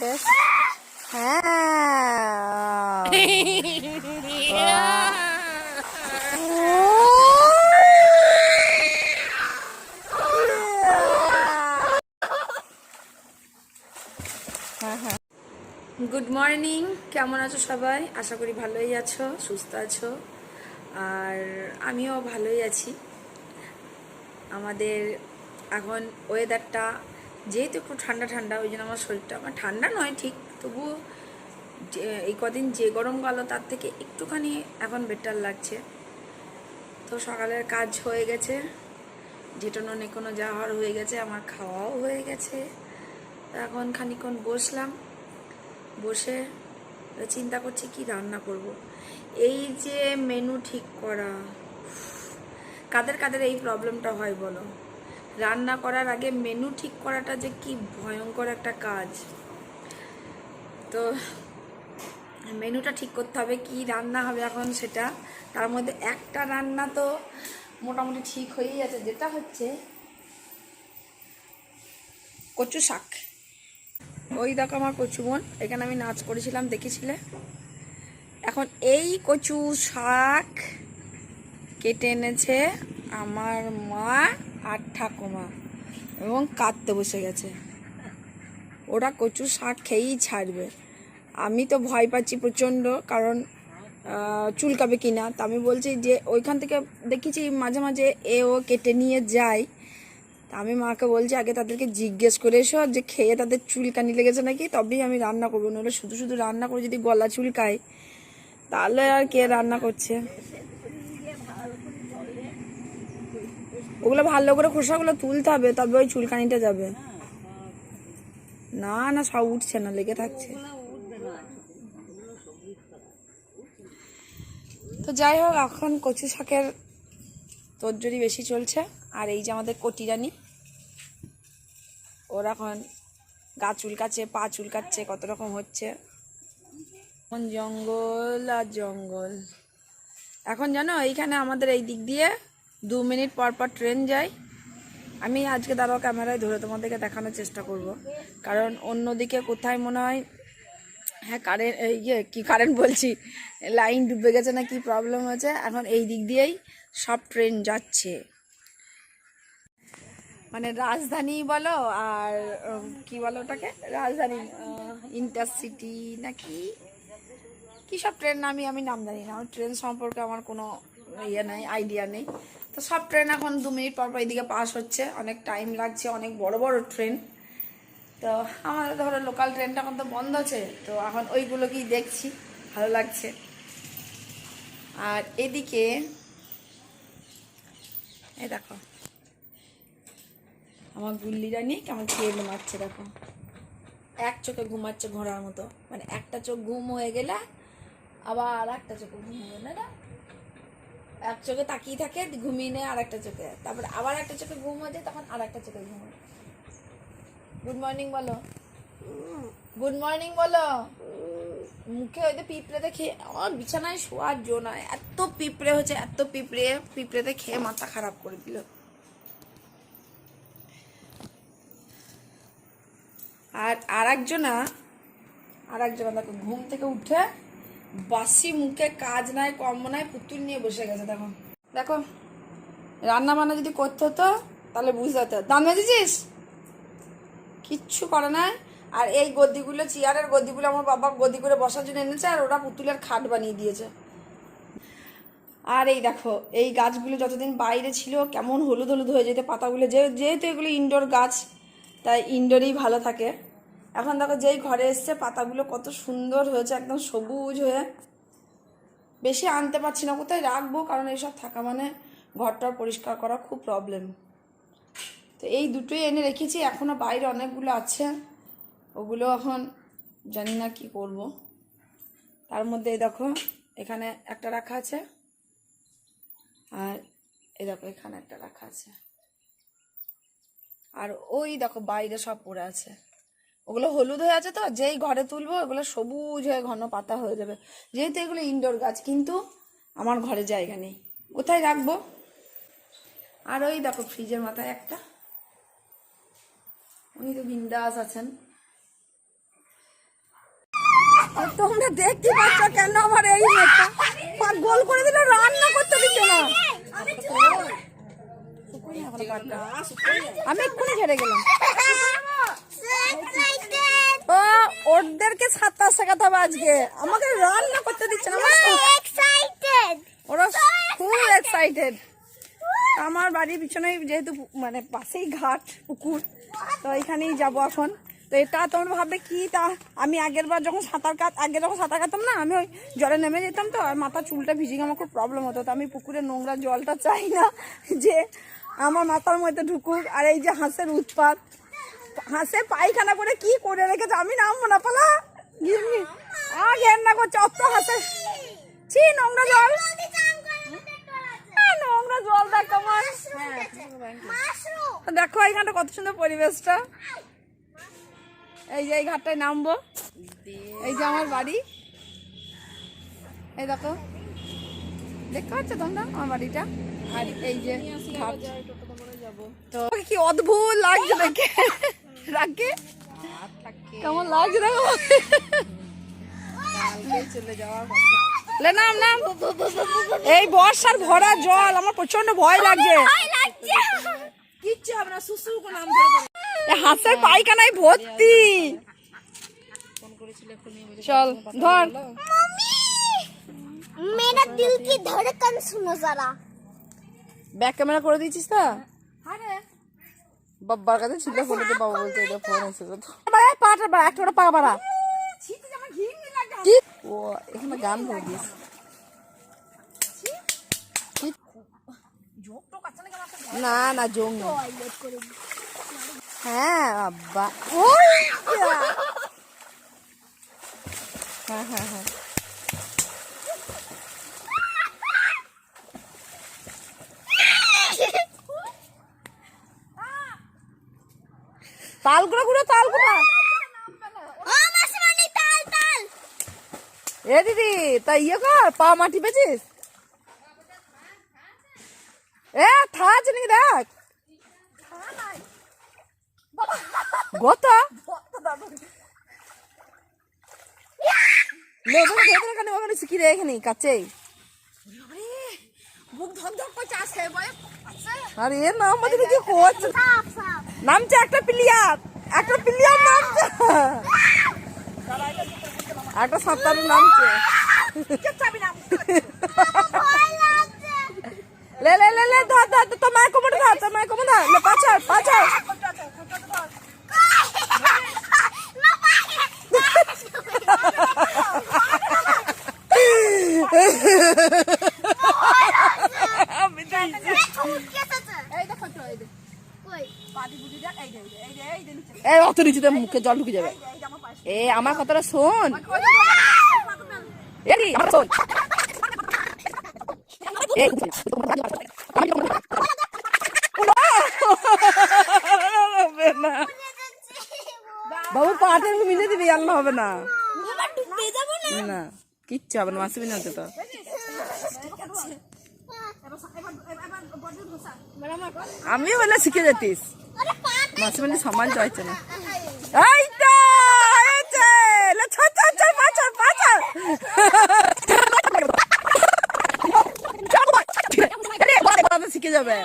বেশ হ্যাঁ good morning কেমন আছো সবাই? আশা করি ভালোই আছো, সুস্থ আছো। আর আমিও ভালোই আছি। আমাদের এখন ওয়েদারটা যেহেতু একটু ঠান্ডা ঠান্ডা, ওই জন্য আমার শরীরটা আমার ঠান্ডা নয় ঠিক, তবুও এই কদিন যে গরম গেল তার থেকে একটুখানি এখন বেটার লাগছে। তো সকালের কাজ হয়ে গেছে, যেটনো নেকোনো যাওয়ার হয়ে গেছে, আমার খাওয়াও হয়ে গেছে। এখন খানিক্ষণ বসলাম, বসে চিন্তা করছি কি রান্না করব। এই যে মেনু ঠিক করা কাদের কাদের এই প্রবলেমটা হয় বলো? রান্না করার আগে মেনু ঠিক করাটা যে কি ভয়ঙ্কর একটা কাজ। তো মেনুটা ঠিক করতে হবে, কি রান্না হবে এখন সেটা। তার মধ্যে একটা রান্না তো মোটামুটি ঠিক হয়েই আছে, যেটা হচ্ছে কচু শাক। ওই দেখো আমার কচু বোন, এখানে আমি নাচ করেছিলাম, দেখেছিলে? এখন এই কচু শাক কেটে এনেছে আমার মা আর ঠাকুমা এবং কাটতে বসে গেছে। ওরা কচু শাক খেয়েই ছাড়বে। আমি তো ভয় পাচ্ছি প্রচণ্ড, কারণ চুলকাবে কিনা। তা আমি বলছি যে, ওইখান থেকে দেখেছি মাঝে মাঝে এ ও কেটে নিয়ে যায়। তা আমি মাকে বলছি, আগে তাদেরকে জিজ্ঞেস করে এসো যে খেয়ে তাদের চুলকানি লেগেছে নাকি? তবেই আমি রান্না করব। নাহলে শুধু শুধু রান্না করে যদি গলা চুলকায়, তাহলে আর কে রান্না করছে? ওগুলো ভালো করে খোসাগুলো তুলতে হবে, তবে ওই চুলকানিটা যাবে। না না, সব উঠছে না, লেগে থাকছে। তো যাই হোক, এখন কচু শাকের তোরজোরি বেশি চলছে, আর এই যে আমাদের কটিরানি ওরা এখন গা চুলকাচ্ছে, পা চুলকাচ্ছে, কত রকম হচ্ছে। জঙ্গল আর জঙ্গল। এখন জানো, এইখানে আমাদের এই দিক দিয়ে দু মিনিট পর পর ট্রেন যায়। আমি আজকে দাঁড়াও ক্যামেরায় ধরে তোমাদেরকে দেখানোর চেষ্টা করব। কারণ অন্যদিকে কোথায় মনে হয় হ্যাঁ কারেন্ট এই ইয়ে কী কারেন্ট বলছি লাইন ডুবে গেছে না কি প্রবলেম হয়েছে, এখন এই দিক দিয়েই সব ট্রেন যাচ্ছে। মানে রাজধানী বলো আর কি বলো ওটাকে? রাজধানী ইন্টারসিটি নাকি কি? সব ট্রেন নামি আমি নাম জানি না। ট্রেন সম্পর্কে আমার কোনো ইয়ে নেই আইডিয়া নেই। তো সব ট্রেন এখন দু মিনিট পর পর এদিকে পাস হচ্ছে। অনেক টাইম লাগছে, অনেক বড় বড় ট্রেন তো আমাদের ধরো লোকাল ট্রেনটা এখন তো বন্ধ আছে, তো এখন ওইগুলোকেই দেখছি, ভালো লাগছে। আর এদিকে, এই দেখো। আমার গুল্লি রানি কেমন খেয়ে ঘুমাচ্ছে দেখো। এক চোখে ঘুমাচ্ছে ঘোড়ার মতো। মানে একটা চোখ ঘুম হয়ে গেলে আবার একটা চোখে ঘুম হয়ে না না? এক চোখে তাকিয়ে থাকে, ঘুমিয়ে নেয় আর একটা চোখে। তারপর আবার একটা চোখে ঘুম হয়ে যায়, তখন আর একটা চোখে ঘুম গুড মর্নিং বলো। গুড মর্নিং বলো। মুখে যে পিঁপড়েতে খেয়ে, আমার বিছানায় শোয়ার জো নয় এত পিঁপড়ে হচ্ছে এত পিঁপড়ে পিঁপড়েতে খেয়ে মাথা খারাপ করে দিল। আর আর একজনা আর একজনা দেখো, ঘুম থেকে উঠে বাসি মুখে কাজ নাই, কর্ম নাই, পুতুল নিয়ে বসে গেছে, দেখো। দেখো, রান্না বান্না যদি করতে হতো, তাহলে বুঝতে হতো। দাম মেজেছিস কিচ্ছু করে নাই। আর এই গদিগুলো, চেয়ারের গদিগুলো, আমার বাবা গদি করে বসার জন্য এনেছে, আর ওরা পুতুলের খাট বানিয়ে দিয়েছে। আর এই দেখো, এই গাছগুলো যতদিন বাইরে ছিল, কেমন হলুদ হলুদ হয়ে যেতে, পাতাগুলো যেহেতু এগুলো ইনডোর গাছ, তাই ইনডোরেই ভালো থাকে। এখন দেখো যেই ঘরে এসছে, পাতাগুলো কত সুন্দর হয়েছে, একদম সবুজ হয়ে। বেশি আনতে পারছি না, কোথায় রাখব? কারণ এইসব থাকা মানে ঘরটার পরিষ্কার করা খুব প্রবলেম তো এই দুটোই এনে রেখেছি এখনও বাইরে অনেকগুলো আছে। ওগুলো এখন জানি না কি করব। তার মধ্যে দেখো, এখানে একটা রাখা আছে। আর এই দেখো, এখানে একটা রাখা আছে। আর ওই দেখো বাইরে সব পড়ে আছে। ওগুলো হলুদ হয়ে আছে তো, যেই ঘরে তুলবো ওগুলো সবুজ হয়ে ঘন পাতা হয়ে যাবে। যেহেতু এগুলো ইনডোর গাছ, কিন্তু আমার ঘরে জায়গা নেই। কোথায় রাখব? আর ওই দেখো ফ্রিজের মাথায় একটা। উনি তো বিন্দাস আছেন। তোমরা দেখতে পাচ্ছ কেন আমার এই গোল করে দিল, রান্না করতে দিচ্ছে না। আমি এক্ষুনি ছেড়ে গেলাম। ওদেরকে সাঁতার শেখাতে হবে আজকে। আমাকে রান্না করতে দিচ্ছে না। আমার ওরা খুব এক্সাইটেড আমার বাড়ির পিছনে যেহেতু মানে পাশেই ঘাট পুকুর তো এখানেই যাব এখন। তো এটা তোমরা ভাববে কি তা? আমি আগের বার যখন সাঁতার কাট আগে যখন সাঁতার কাটতাম না আমি ওই জলে নেমে যেতাম তো আর মাথা চুলটা ভিজে আমার খুব প্রবলেম হতো। তো আমি পুকুরে নোংরা জলটা চাই না যে আমার মাথার মধ্যে ঢুকুক। আর এই যে হাঁসের উৎপাত হাঁসে পায়খানা করে কি করে রেখেছে? আমি নামবো না। পালা আ ঘেন্না করছে অত হাঁসে। ছি নোংরা জল। নোংরা জল দেখ দেখো এইখানটা কত সুন্দর পরিবেশটা। এই যে এই ঘাটটায় নামবো। এই যে আমার বাড়ি। এই দেখো। দেখতে পাচ্ছ তোমরা আমার বাড়িটা? আর এই যে ঘাট। তো কি অদ্ভুত লাগছে দেখে। কেমন লাগছে দেখো? নাম এই বর্ষার ভরা জল আমার প্রচণ্ড ভয় লাগছে। কিচ্ছু পাইখানায় পায়খানায় ভর্তি। চল ধর। মেরা দিল কি ব্যাক ক্যামেরা করে দিয়েছিস তা? বাবার কাছে ছিল ফোনেতে বাবা বলছে এটা ফোন এসে তো। বাড়া পাটা বাড়া একটা পা বাড়া। কি ও এখানে গান ধরে দিস না না জং হ্যাঁ বাবা ওই হ্যাঁ হ্যাঁ হ্যাঁ। তালগুলো ও মাসিমানি তাল তাল। এ দিদি তা ইয়ে কর পা মাটি পেয়েছিস? এ থা আছে নাকি দেখ। গত। ওখানে শিখি রে এখানে? কাছেই আরে এর নাম বাজে কি সাপ নামছে একটা প্লেয়ার। একটা প্লেয়ার নামছে। একটা সাঁতার নামছে। লে লে লে লে ধর ধর ধর, তোমার কোমর ধর তোমার কোমর ধর। লে পাছাড় পাছাড় না পাই আমি দেখছি। কে সাথে এই দেখো তো, এই দেখ। কই পাটি বুটি দেখ, এই দে, এই দে, এই দে, এই দে নিচে। অত নিচে মুখে জল ঢুকে যাবে। এ আমার কথাটা শোন। বাবু পাটের মিলে দিবি আল্লাহ হবে না। না না কিচ্ছু হবে না মাসিবি না তো। আমিও বলে শিখে যেতিস। পাট মাসিমানি সমান চাইছে না এই তো হয়েছে শিখে যাবে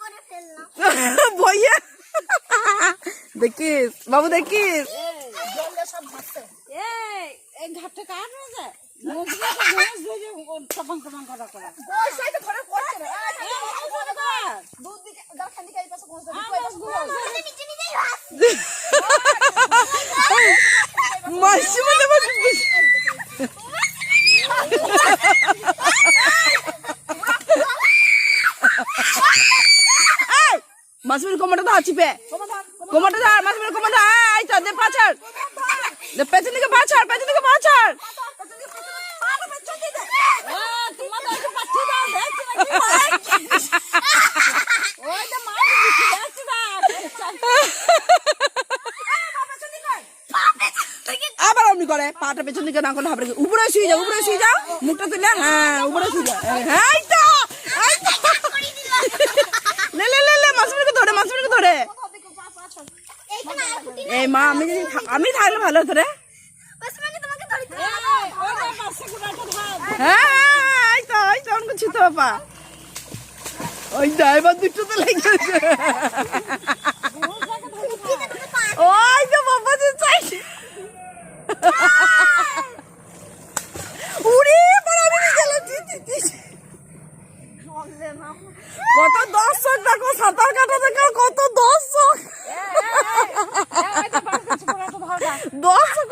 করে বইয়ে দেখিস বাবু দেখিস নিচে নিচেই ভাস মাসিমানি মাসিমানি কোমরটা ধর, চিপে। কোমরটা ধর মাসিমানি কোমর ধর। এই তো, দে পাছাড়। দে পেছন দিকে পাছাড়, পেছন দিকে পাছাড়। আবার করে উপরে উপরে যাও। মুখটা হ্যাঁ উপরে হ্যাঁ লে লে লে ধরে ধরে। মা, আমি আমি থাকলে ভালো হতো রে। ওসমানি তোমাকে ধরতে হ্যাঁ এই তো তো ছুতো বাবা। ওই ড্রাইভার দুটো তো লেগে গেছে। ওই তো বাবা চাই উড়ি আমি গেল কত দর্শক দেখো, সাঁতার কাটা দেখো, কত দর্শক। দর্শক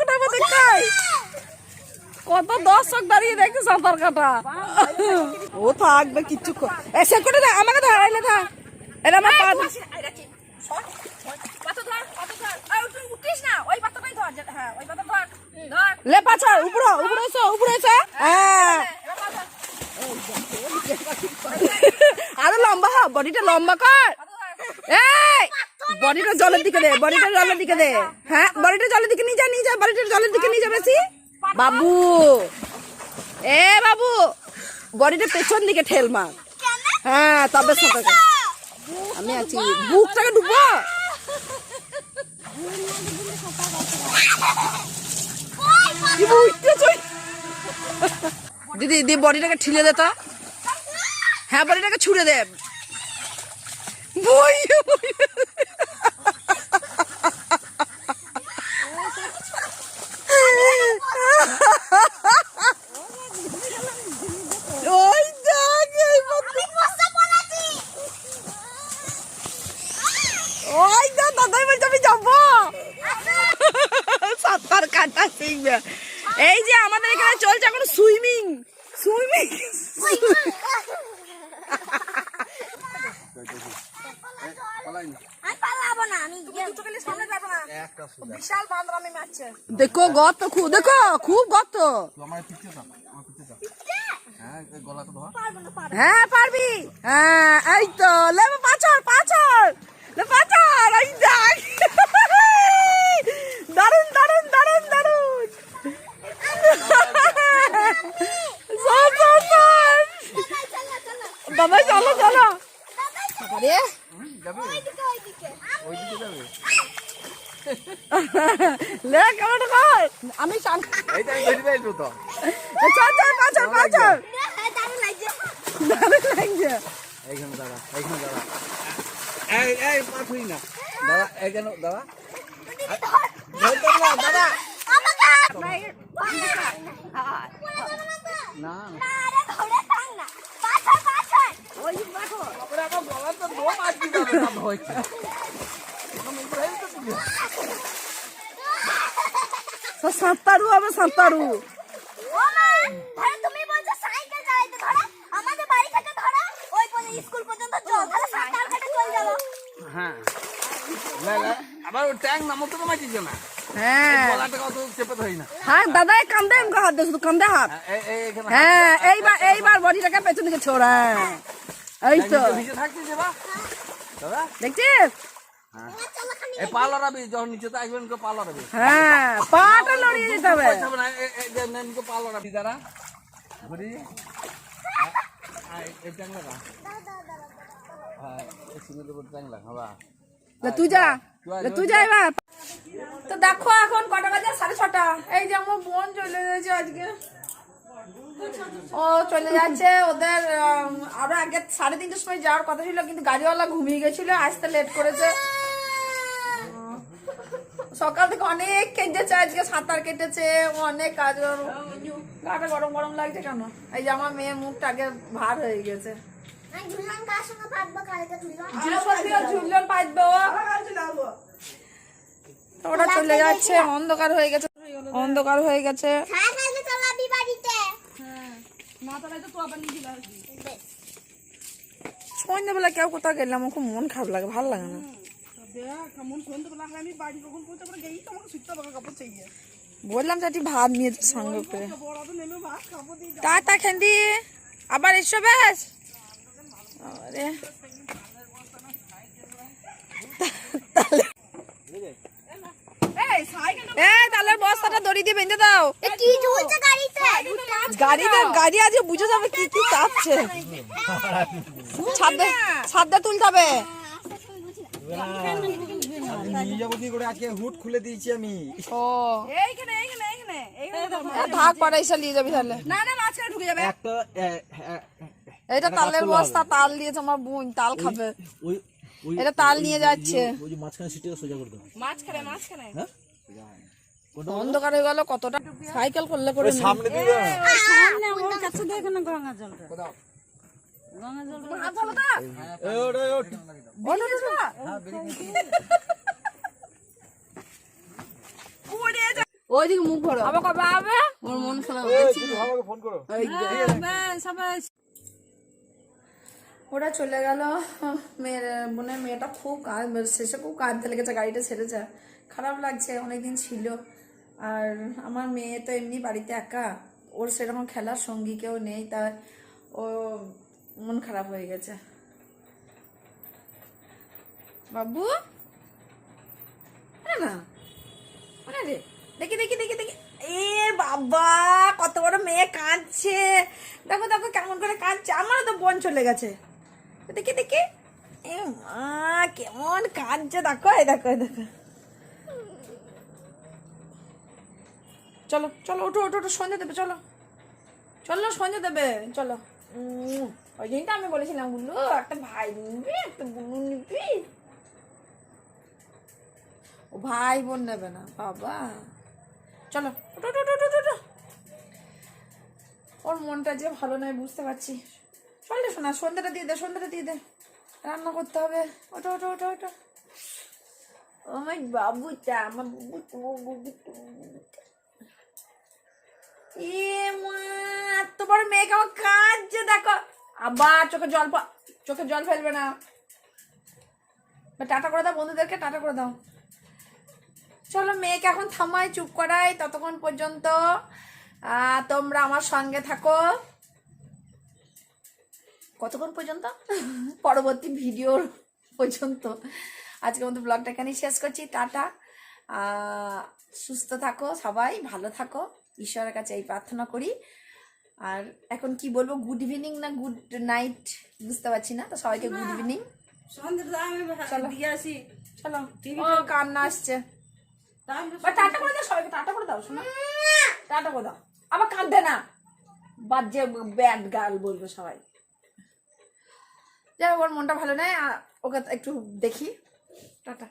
কত দর্শক দাঁড়িয়ে দেখে সাঁতার কাটা। ও থাকবে কিচ্ছু এসে করে দে আমাকে ধর এলে ধর। আমার পা ধর। লে পাছা উপরে উপরে এসো উপরে এসো। হ্যাঁ আরও লম্বা হ বডিটা লম্বা কর। এই বডিটা জলের দিকে দে বডিটা জলের দিকে দে। হ্যাঁ বডিটা জলের দিকে নিয়ে যা নিয়ে যা বডিটা জলের দিকে নিয়ে যা বেশি। বাবু। এ বাবু। বডিটা পেছন দিকে ঠেল মার। হ্যাঁ তবে সাঁতার আমি আছি। বুকটাকে ডুবো। দিদি দি বডিটাকে ঠিলে দে তো। হ্যাঁ বডিটাকে ছুড়ে দে। বই ওই দেখ এই বাচ্চা- ওই দা দাদাই বলছে আমি যাব সাঁতার কাটা এই যে আমাদের এখানে চলছে এখন সুইমিং। সুইমিং। আমি পালাবো না আমি বিশাল বান্দরামি মারছে দেখো গর্ত খুব দেখো খুব থাক হ্যাঁ হ্যাঁ পারবি। হ্যাঁ এই তো লে পাছর পাছর লে পাছর এই দেখ দারুণ দারুণ দারুণ দারুণ সর, সর, সর। দাদা চলো চলো দাদা চলো চলো আরে হুম, যাবে ওইদিকে ওইদিকে ওইদিকে যাবে লে কেমন কর আমি চান এইটা আমি ধরে যাইছো তো চল চল পাছর পাছর হ্যাঁ দারুণ লাগছে দারুণ লাগছে এইখানে দাঁড়া এইখানে দাঁড়া এই এই পাথুই না দাদা এইখানে দাদা ধরতে না দাদা আমাকে না আরে ধরে থাক না পাছার পাছার ওই দেখো তারপরে আমার গলা তো দম আটকে যাবে না হয়েছে সাঁতারু হবে সাঁতারু। ও মা ধরো তুমি বলছো সাইকেল চালাইতে ধরো? আমাদের বাড়ি থেকে ধরো ওই পর্যন্ত স্কুল পর্যন্ত চল তাহলে সাঁতার কাটে চলে যাব। হ্যাঁ। আবার নামতে তো না? হ্যাঁ। গলাটা কত চেপে ধরি না। হ্যাঁ দাদা কান্দে হাত কান্দে হাত। এখানে হ্যাঁ এইবার এইবার বডিটাকে পেছন দিকে ছোড়া। এই তো। নিচে দাদা? দেখছিস এই যখন আসবেন হ্যাঁ পাটা লড়িয়ে যেতে হবে। পয়সা হবে না এ- এ- যে নেন তো পা লড়াবি দাঁড়া ঘুরি এই ট্যাঙ্ক লাগা হ্যাঁ এই সিমেন্টের উপর ট্যাঙ্ক লাগা হবা লে তুই যা। তুই যা এবার। তো দেখো এখন কটা বাজে? সাড়ে ছটা। এই যে আমার বোন চলে যাচ্ছে আজকে। ও চলে যাচ্ছে ওদের আরও আগে সাড়ে তিনটের সময় যাওয়ার কথা ছিল কিন্তু গাড়িওয়ালা ঘুমিয়ে গেছিল আসতে লেট করেছে। সকাল থেকে অনেক কেটেছে আজকে সাঁতার কেটেছে অনেক কাজ গাটা গরম গরম লাগছে কেন? এই যে আমার মেয়ের মুখটা আগে ভার হয়ে গেছে। ওরা চলে যাচ্ছে অন্ধকার হয়ে গেছে অন্ধকার হয়ে গেছে। সন্ধ্যেবেলা কেউ কোথাও গেলাম খুব মন খারাপ লাগে ভালো লাগে না। বললাম একটি ভাত নিয়ে সঙ্গে করে। টাটা খেন্দি আবার এসো বেশ আরে। এই বস্তাটা দড়ি দিয়ে বেঁধে দাও। কি ঝুলছে গাড়িতে? গাড়িতে গাড়ি আজকে বুঝে যাবে কি কি চাচ্ছে ছাদে ছাদে তুলতে হবে নিয়ে যাব কি করে আজকে হুট খুলে দিয়েছি আমি ও। এইখানে এইখানে এইখানে এইখানে এ, থাক পরে এসে নিয়ে যাবি তাহলে। না না মাঝখানে ঢুকে যাবে। একটা এ- এ- এইটা তালের বস্তা তাল দিয়েছে আমার বোন তাল খাবে। এটা তাল নিয়ে যাচ্ছে। মাঝখানে সোজা করে মাঝখানে মাঝখানে। অন্ধকার হয়ে গেল কতটা সাইকেল করলে করে। সামনে দিয়ে দাও। এ, ওঠ, এ, ওঠ। ওইদিকে মুখ ভরো। আবার কবে হবে ওর মন খারাপ এ, তুমি আমাকে ফোন করো। ওরা চলে গেল। মেয়ের বোনের মেয়েটা খুব কাঁদ শেষে খুব কাঁদতে লেগেছে গাড়িটা ছেড়েছে। খারাপ লাগছে অনেকদিন ছিল। আর আমার মেয়ে তো এমনি বাড়িতে একা। ওর সেরকম খেলার সঙ্গী কেউ নেই তার ও মন খারাপ হয়ে গেছে। বাবু? না রে, দেখি দেখি দেখি দেখি। এ বাবা, কত বড় মেয়ে কাঁদছে। দেখো দেখো, কেমন করে কাঁদছে। আমারও তো বোন চলে গেছে। দেখি দেখি। এ মা, কেমন কাঁদছে। দেখো দেখো দেখো। চলো চলো ওঠো ওঠো ওঠো সন্ধ্যে দেবে চলো। চলো সন্ধ্যে দেবে চলো। ওই দিনটা আমি বলেছিলামগুলো একটা ভাই নিবি একটা বোন নিবি। ও ভাই বোন নেবে না বাবা। চলো ওঠো ওঠো ওঠো, ওঠো ওর মনটা যে ভালো নয় বুঝতে পারছি। চল রে শোনা সন্ধ্যাটা দিয়ে দে সন্ধ্যাটা দিয়ে দে। রান্না করতে হবে। ওঠো ওঠো ওঠো ওঠো। আমার বাবুটা আমার বাবুটা আমার এত বড় মেয়ে কেমন কাঁদছে দেখো। আবার চোখে জল চোখে জল ফেলবে না। টাটা করে দাও বন্ধুদেরকে, টাটা করে দাও। চলো মেয়েকে এখন থামাই, চুপ করাই, ততক্ষণ পর্যন্ত তোমরা আমার সঙ্গে থাকো। কতক্ষণ পর্যন্ত? পরবর্তী ভিডিওর পর্যন্ত। আজকের মতো ব্লগটা এখানেই শেষ করছি, টাটা। সুস্থ থাকো সবাই, ভালো থাকো। ঈশ্বরের কাছে এই প্রার্থনা করি। আর এখন কি বলব গুড ইভিনিং না গুড নাইট বুঝতে পারছি না তো সবাইকে গুড ইভিনিং চলো। চলো। কান্না আসছে। টাটা করে দাও সবাইকে টাটা করে দাও শোনো। টাটা করে দাও। আবার কাঁদবে না। বাজে ব্যাড গার্ল বলবে সবাই। যাই হোক, ওর মনটা ভালো নয় আ, ওকে একটু দেখি। টাটা।